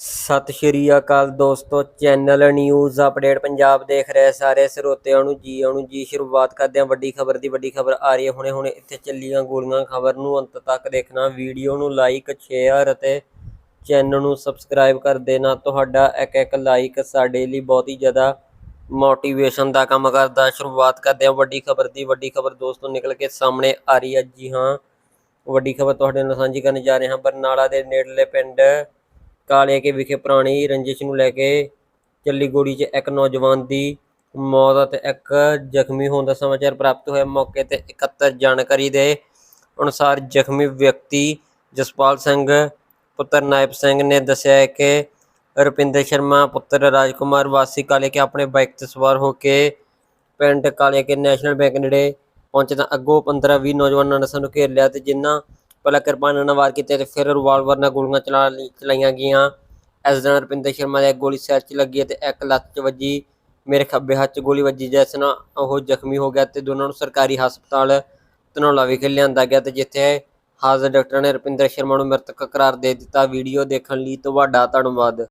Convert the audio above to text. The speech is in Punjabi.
ਸਤਿ ਸ਼੍ਰੀ ਅਕਾਲ ਦੋਸਤੋ, ਚੈਨਲ ਨਿਊਜ਼ ਅਪਡੇਟ ਪੰਜਾਬ ਦੇਖ ਰਹੇ ਸਾਰੇ ਸਰੋਤਿਆਂ ਨੂੰ ਜੀ ਆਉਣ ਜੀ, ਸ਼ੁਰੂਆਤ ਕਰਦੇ ਹਾਂ। ਵੱਡੀ ਖਬਰ ਦੀ ਵੱਡੀ ਖਬਰ ਆ ਰਹੀ ਹੈ। ਹੁਣੇ ਹੁਣੇ ਇੱਥੇ ਚੱਲੀਆਂ ਗੋਲੀਆਂ। ਖਬਰ ਨੂੰ ਅੰਤ ਤੱਕ ਦੇਖਣਾ, ਵੀਡੀਓ ਨੂੰ ਲਾਈਕ ਸ਼ੇਅਰ ਅਤੇ ਚੈਨਲ ਨੂੰ ਸਬਸਕ੍ਰਾਈਬ ਕਰ ਦੇਣਾ। ਤੁਹਾਡਾ ਇੱਕ ਇੱਕ ਲਾਈਕ ਸਾਡੇ ਲਈ ਬਹੁਤ ਹੀ ਜ਼ਿਆਦਾ ਮੋਟੀਵੇਸ਼ਨ ਦਾ ਕੰਮ ਕਰਦਾ। ਸ਼ੁਰੂਆਤ ਕਰਦੇ ਹਾਂ ਵੱਡੀ ਖਬਰ ਦੀ। ਵੱਡੀ ਖਬਰ ਦੋਸਤੋ ਨਿਕਲ ਕੇ ਸਾਹਮਣੇ ਆ ਰਹੀ ਹੈ। ਜੀ ਹਾਂ, ਵੱਡੀ ਖਬਰ ਤੁਹਾਡੇ ਨਾਲ ਸਾਂਝੀ ਕਰਨ ਜਾ ਰਹੇ ਹਾਂ। ਬਰਨਾਲਾ ਦੇ ਨੇੜਲੇ ਪਿੰਡ ਕਾਲੇ ਕੇ ਵਿਖੇ ਪੁਰਾਣੀ ਰੰਜਿਸ਼ ਨੂੰ ਲੈ ਕੇ ਚੱਲੀ ਗੋਲੀ 'ਚ ਇੱਕ ਨੌਜਵਾਨ ਦੀ ਮੌਤ ਅਤੇ ਇੱਕ ਜ਼ਖਮੀ ਹੋਣ ਦਾ ਸਮਾਚਾਰ ਪ੍ਰਾਪਤ ਹੋਇਆ। ਮੌਕੇ ਤੇ ਇਕੱਤਰ ਜਾਣਕਾਰੀ ਦੇ ਅਨੁਸਾਰ ਜ਼ਖਮੀ ਵਿਅਕਤੀ ਜਸਪਾਲ ਸਿੰਘ, ਪੁੱਤਰ ਨਾਇਬ ਸਿੰਘ ਨੇ ਦੱਸਿਆ ਕਿ ਰੁਪਿੰਦਰ ਸ਼ਰਮਾ, ਪੁੱਤਰ ਰਾਜਕੁਮਾਰ ਵਾਸੀ ਕਾਲੇ ਕੇ ਆਪਣੇ ਬਾਈਕ ਤੇ ਸਵਾਰ ਹੋ ਕੇ ਪਿੰਡ ਕਾਲੇ ਕੇ ਨੈਸ਼ਨਲ ਬੈਂਕ ਨੇੜੇ ਪਹੁੰਚੇ ਤਾਂ ਅੱਗੋਂ 15-20 ਨੌਜਵਾਨਾਂ ਨੇ ਸਾਨੂੰ ਘੇਰ ਲਿਆ ਤੇ ਜਿਨ੍ਹਾਂ ਪਹਿਲਾਂ ਕਿਰਪਾਨਾਂ ਨਾਲ ਵਾਰ ਕੀਤੇ ਤੇ ਫਿਰ ਰਿਵਾਲਵਰ ਨਾਲ ਗੋਲੀਆਂ ਚਲਾ ਲਈ- ਚਲਾਈਆਂ ਗਈਆਂ। ਇਸ ਦੌਰਾਨ ਰੁਪਿੰਦਰ ਸ਼ਰਮਾ ਦੇ ਇੱਕ ਗੋਲੀ ਸਿਰ 'ਚ ਲੱਗੀ ਤੇ ਇੱਕ ਲੱਤ 'ਚ ਵੱਜੀ। ਮੇਰੇ ਖੱਬੇ ਹੱਥ 'ਚ ਗੋਲੀ ਵੱਜੀ, ਜਿਸ ਨਾਲ ਉਹ ਜ਼ਖਮੀ ਹੋ ਗਿਆ ਤੇ ਦੋਨਾਂ ਨੂੰ ਸਰਕਾਰੀ ਹਸਪਤਾਲ ਧਨੌਲਾ ਵਿਖੇ ਲਿਆਂਦਾ ਗਿਆ ਤੇ ਜਿੱਥੇ ਹਾਜ਼ਰ ਡਾਕਟਰਾਂ ਨੇ ਰੁਪਿੰਦਰ ਸ਼ਰਮਾ ਨੂੰ ਮ੍ਰਿਤਕ ਕਰਾਰ ਦੇ ਦਿੱਤਾ। ਵੀਡੀਓ ਦੇਖਣ ਲਈ ਤੁਹਾਡਾ ਧੰਨਵਾਦ।